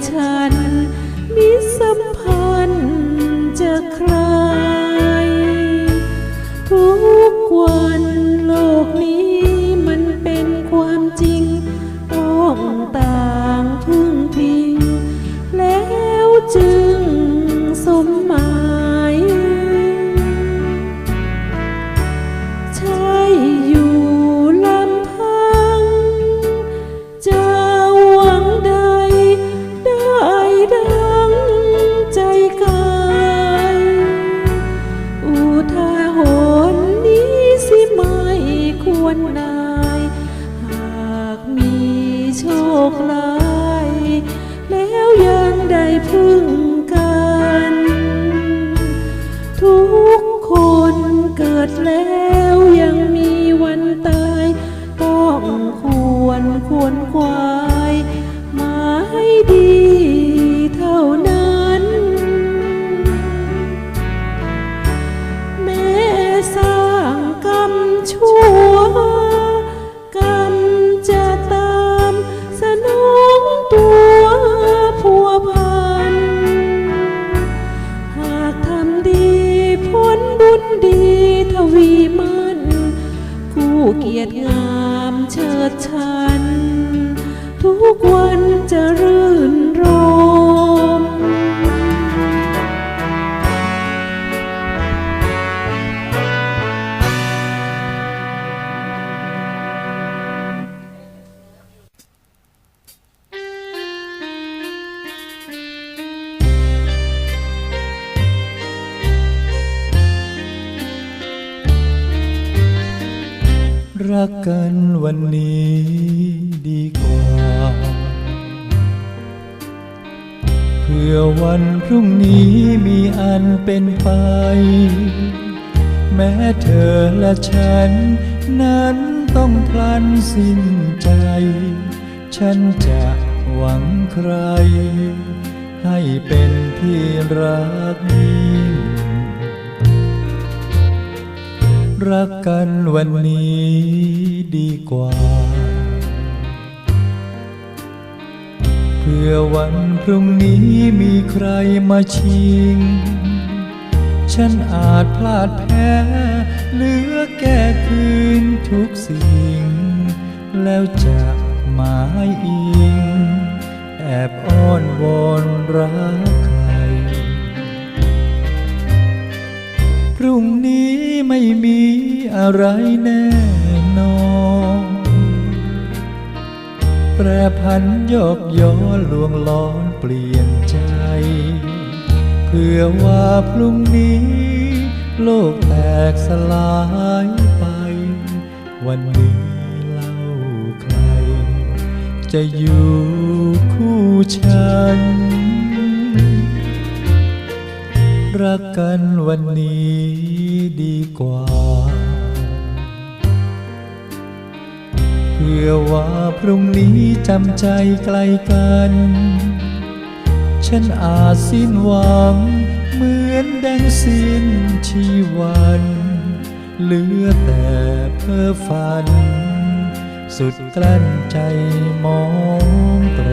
return. กลาย แล้วยังได้พึ่งกัน ทุกคนเกิดแล้วยังมีวันตาย ต้องควรควรควาย มาใดี เกียรติงามเชิดชัน ทุกวันจะรื่น รักกันวันนี้ดีกว่า เพื่อวันพรุ่งนี้มีอันเป็นไป แม้เธอและฉัน นั้นต้องพลันสิ้นใจ ฉันจะหวังใคร ให้เป็นที่รักยิ่ง รักกันวันนี้ดีกว่า เพื่อวันพรุ่งนี้มีใครมาชิง ฉันอาจพลาดแพ้เหลือแก้คืนทุกสิ่ง แล้วจะหมายอิง แอบอ้อนวอนรัก นอนแปรพันยกย้อนลวงล้อนเปลี่ยนใจ เพื่อว่าพรุ่งนี้ โลกแตกสลายไป วันนี้เล่าใคร จะอยู่คู่ฉัน รักกันวันนี้ดีกว่า เพื่อว่าพรุ่งนี้จำใจไกลกัน ฉันอาจสิ้นหวัง เหมือนแดงสิ้นชีวันเหลือแต่เพ้อฝัน สุดกลั้นใจมองตร